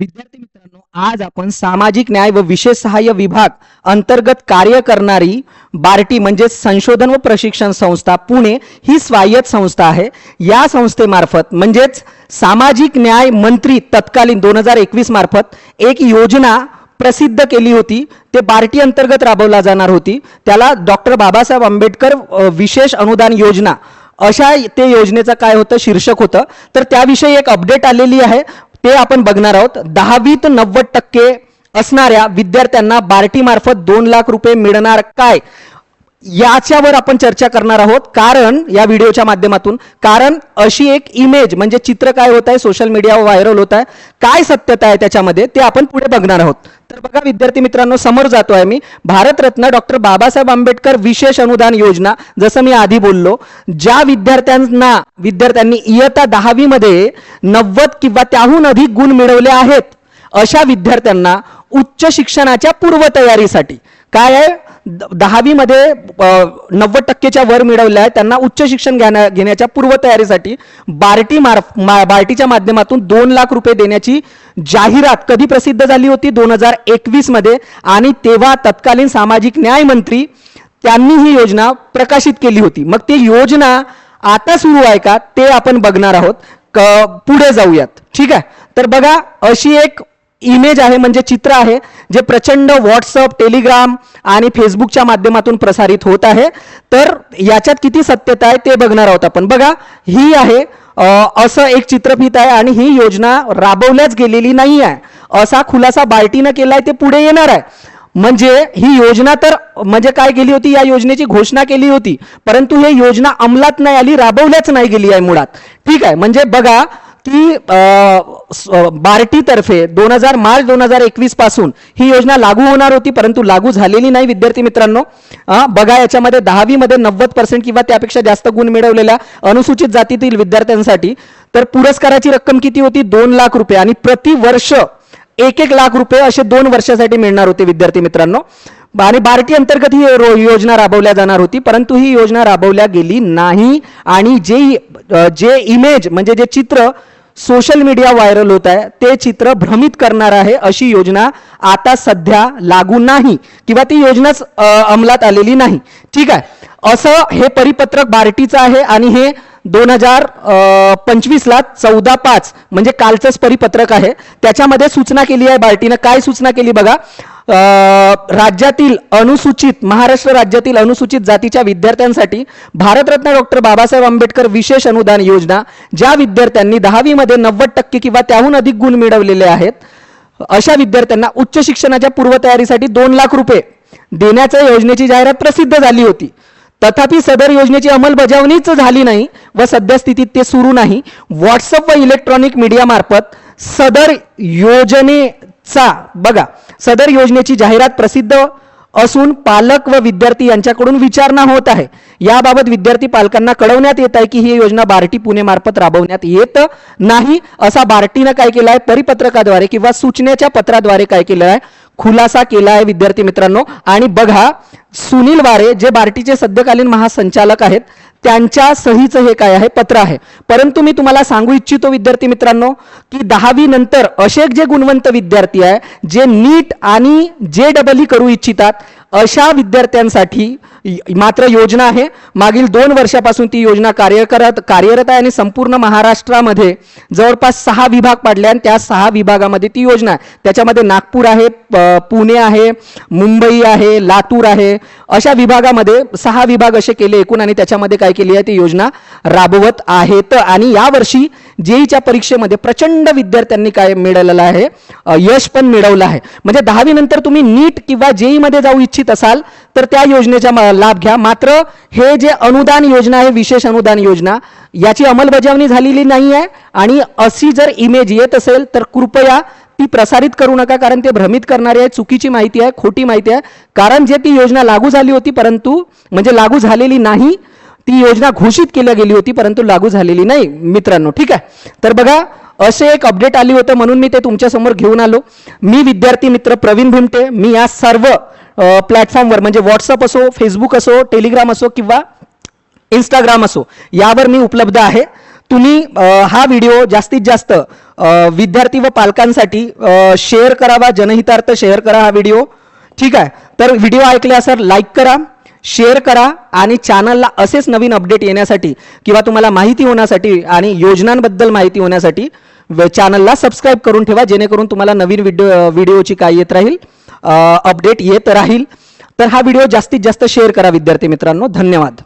विद्यार्थी मित्रांनो आज आपण सामाजिक न्याय व विशेष सहाय्य विभाग अंतर्गत कार्य करणारी बार्टी म्हणजे संशोधन व प्रशिक्षण संस्था पुणे ही स्वायत्त संस्था आहे. या संस्थेमार्फत म्हणजेच सामाजिक न्याय मंत्री तत्कालीन दोन हजार एकवीस मार्फत एक योजना प्रसिद्ध केली होती. ते बार्टी अंतर्गत राबवला जाणार होती. त्याला डॉक्टर बाबासाहेब आंबेडकर विशेष अनुदान योजना अशा ते योजनेचं काय होतं? शीर्षक होतं. तर त्याविषयी एक अपडेट आलेली आहे. ते आपण बघणार आहोत. दहावीत नव्वद टक्के असणाऱ्या विद्यार्थ्यांना बार्टी मार्फत दोन लाख रुपये मिळणार काय? याच्यावर आपण चर्चा करणार आहोत. कारण या व्हिडिओच्या माध्यमातून कारण अशी एक इमेज म्हणजे चित्र काय होत आहे सोशल मीडियावर व्हायरल होत आहे काय सत्यता आहे त्याच्यामध्ये ते आपण पुढे बघणार आहोत. तर बघा विद्यार्थी मित्रांनो समोर जातो आहे मी. भारतरत्न डॉक्टर बाबासाहेब आंबेडकर विशेष अनुदान योजना. जसं मी आधी बोललो ज्या विद्यार्थ्यांना विद्यार्थ्यांनी इयत्ता दहावीमध्ये नव्वद किंवा त्याहून अधिक गुण मिळवले आहेत अशा विद्यार्थ्यांना उच्च शिक्षणाच्या पूर्वतयारीसाठी. काय आहे? दहावीमध्ये नव्वद टक्केच्या वर मिळवल्या आहेत. त्यांना उच्च शिक्षण घेण्या घेण्याच्या पूर्वतयारीसाठी बार्टी मार्फ मा, बार्टीच्या माध्यमातून दोन लाख रुपये देण्याची जाहिरात कधी प्रसिद्ध झाली होती? दोन हजार एकवीसमध्ये. आणि तेव्हा तत्कालीन सामाजिक न्याय मंत्री त्यांनी ही योजना प्रकाशित केली होती. मग ती योजना आता सुरू आहे का? ते आपण बघणार आहोत. पुढे जाऊयात. ठीक आहे? तर बघा अशी एक इमेज आहे म्हणजे चित्र आहे जे प्रचंड व्हॉट्सअप टेलिग्राम आणि फेसबुकच्या माध्यमातून प्रसारित होत आहे. तर याच्यात किती सत्यता आहे ते बघणार आहोत आपण. बघा ही आहे असं एक चित्रफित आहे आणि ही योजना राबवल्याच गेलेली नाही आहे. असा खुलासा बार्टीनं केलाय ते पुढे येणार आहे. म्हणजे ही योजना तर म्हणजे काय केली होती? या योजनेची घोषणा केली होती. परंतु हे योजना अंमलात नाही आली राबवल्याच नाही गेली आहे मुळात. ठीक आहे म्हणजे बघा की बार्टी तर्फे दोन हजार मार्च दोन हजार एकवीसपासून ही योजना लागू होणार होती परंतु लागू झालेली नाही विद्यार्थी मित्रांनो. बघा याच्यामध्ये दहावीमध्ये नव्वद पर्सेंट किंवा त्यापेक्षा जास्त गुण मिळवलेल्या अनुसूचित जातीतील विद्यार्थ्यांसाठी तर पुरस्काराची रक्कम किती होती? दोन लाख रुपये. आणि प्रति वर्ष एक एक लाख रुपये असे दोन वर्षासाठी मिळणार होते विद्यार्थी मित्रांनो. आणि बार्टी अंतर्गत ही योजना राबवल्या जाणार होती परंतु ही योजना राबवल्या गेली नाही. आणि जे जे इमेज म्हणजे जे चित्र सोशल मीडिया व्हायरल होत आहे. ते चित्र भ्रमित करणार आहे अशी योजना आता सध्या लागू नाही किंवा ती योजनाच अंमलात आलेली नाही. ठीक आहे. असं हे परिपत्रक बार्टीचं आहे आणि हे दोन हजार पंचवीसला चौदा पाच म्हणजे कालचंच परिपत्रक आहे. त्याच्यामध्ये सूचना केली आहे बार्टीनं. काय सूचना केली बघा? राज्यातील अनुसूचित महाराष्ट्र राज्यातील अनुसूचित जातीच्या विद्यार्थ्यांसाठी भारतरत्न डॉक्टर बाबासाहेब आंबेडकर विशेष अनुदान योजना ज्या विद्यार्थ्यांनी दहावीमध्ये नव्वद टक्के किंवा त्याहून अधिक गुण मिळवलेले आहेत अशा विद्यार्थ्यांना उच्च शिक्षणाच्या पूर्वतयारीसाठी दोन लाख रुपये देण्याच्या योजनेची जाहिरात प्रसिद्ध झाली होती. तथापि सदर योजनेची अंमलबजावणीच झाली नाही व सद्यस्थितीत ते सुरू नाही. व्हॉट्सअप व इलेक्ट्रॉनिक मीडियामार्फत सदर योजनेचा बघा सदर योजनेची जाहिरात प्रसिद्ध असून पालक व विद्यार्थी यांच्याकडून विचारणा होत आहे. याबाबत विद्यार्थी पालकांना कळवण्यात येत आहे की ही योजना बार्टी पुणे मार्फत राबवण्यात येत नाही. असा बार्टीनं काय केलं आहे परिपत्रकाद्वारे किंवा सूचनेच्या पत्राद्वारे काय केलं आहे खुलासा केला आहे विद्यार्थी मित्रांनो. आणि बघा सुनील वारे जे बार्टीचे सद्यकालीन महासंचालक आहेत त्यांच्या सहीचं हे काय आहे? पत्र आहे. परंतु मी तुम्हाला सांगू इच्छितो विद्यार्थी मित्रांनो की दहावी नंतर असे जे गुणवंत विद्यार्थी आहे जे नीट आणि जे डबल करू इच्छितात अशा विद्यार्थ्यांसाठी मात्र योजना आहे. मागील दोन वर्षापासून ती योजना कार्य करत कार्यरत आहे आणि संपूर्ण महाराष्ट्रामध्ये जवळपास सहा विभाग पाडले आणि त्या सहा विभागामध्ये ती योजना आहे. त्याच्यामध्ये नागपूर आहे प- पुणे आहे मुंबई आहे लातूर आहे. अशा विभागामध्ये सहा विभाग असे केले एकूण आणि त्याच्यामध्ये काय केली आहे ती योजना? राबवत आहेत. आणि यावर्षी जेईच्या परीक्षेमध्ये प्रचंड विद्यार्थ्यांनी काय मिळवलेलं आहे? यश पण मिळवलं आहे. म्हणजे दहावीनंतर तुम्ही नीट किंवा जेईमध्ये जाऊ इच्छित असाल तर त्या योजनेचा लाभ घ्या. मात्र हे जे अनुदान योजना आहे विशेष अनुदान योजना याची अंमलबजावणी झालेली नाही आहे आणि अशी जर इमेज येत असेल तर कृपया ती प्रसारित करू नका कारण ते भ्रमित करणारी आहे चुकीची माहिती आहे खोटी माहिती आहे. कारण जे ती योजना लागू झाली होती परंतु म्हणजे लागू झालेली नाही ती योजना घोषित केली गेली होती परंतु लागू झालेली नाही मित्रांनो. ठीक आहे? तर बघा असे एक अपडेट आली होतं म्हणून मी ते तुमच्यासमोर घेऊन आलो. मी विद्यार्थी मित्र प्रवीण भिमटे मी या सर्व प्लॅटफॉर्मवर म्हणजे व्हॉट्सअप असो फेसबुक असो टेलिग्राम असो किंवा इंस्टाग्राम असो यावर मी उपलब्ध आहे. तुम्ही हा व्हिडिओ जास्तीत जास्त विद्यार्थी व पालकांसाठी शेअर करावा जनहितार्थ शेअर करा हा व्हिडिओ ठीक आहे? तर व्हिडिओ ऐकल्या सर लाईक करा. शेअर करा आणि चॅनलला असेच नवीन अपडेट येण्यासाठी किंवा तुम्हाला माहिती होण्यासाठी आणि योजनांबद्दल माहिती होण्यासाठी व- चॅनलला सबस्क्राईब करून ठेवा जेणेकरून तुम्हाला नवीन व्हिडिओ व्हिडिओची काय येत राहील अपडेट येत राहील. तर हा व्हिडिओ जास्तीत जास्त शेअर करा विद्यार्थी मित्रांनो. धन्यवाद.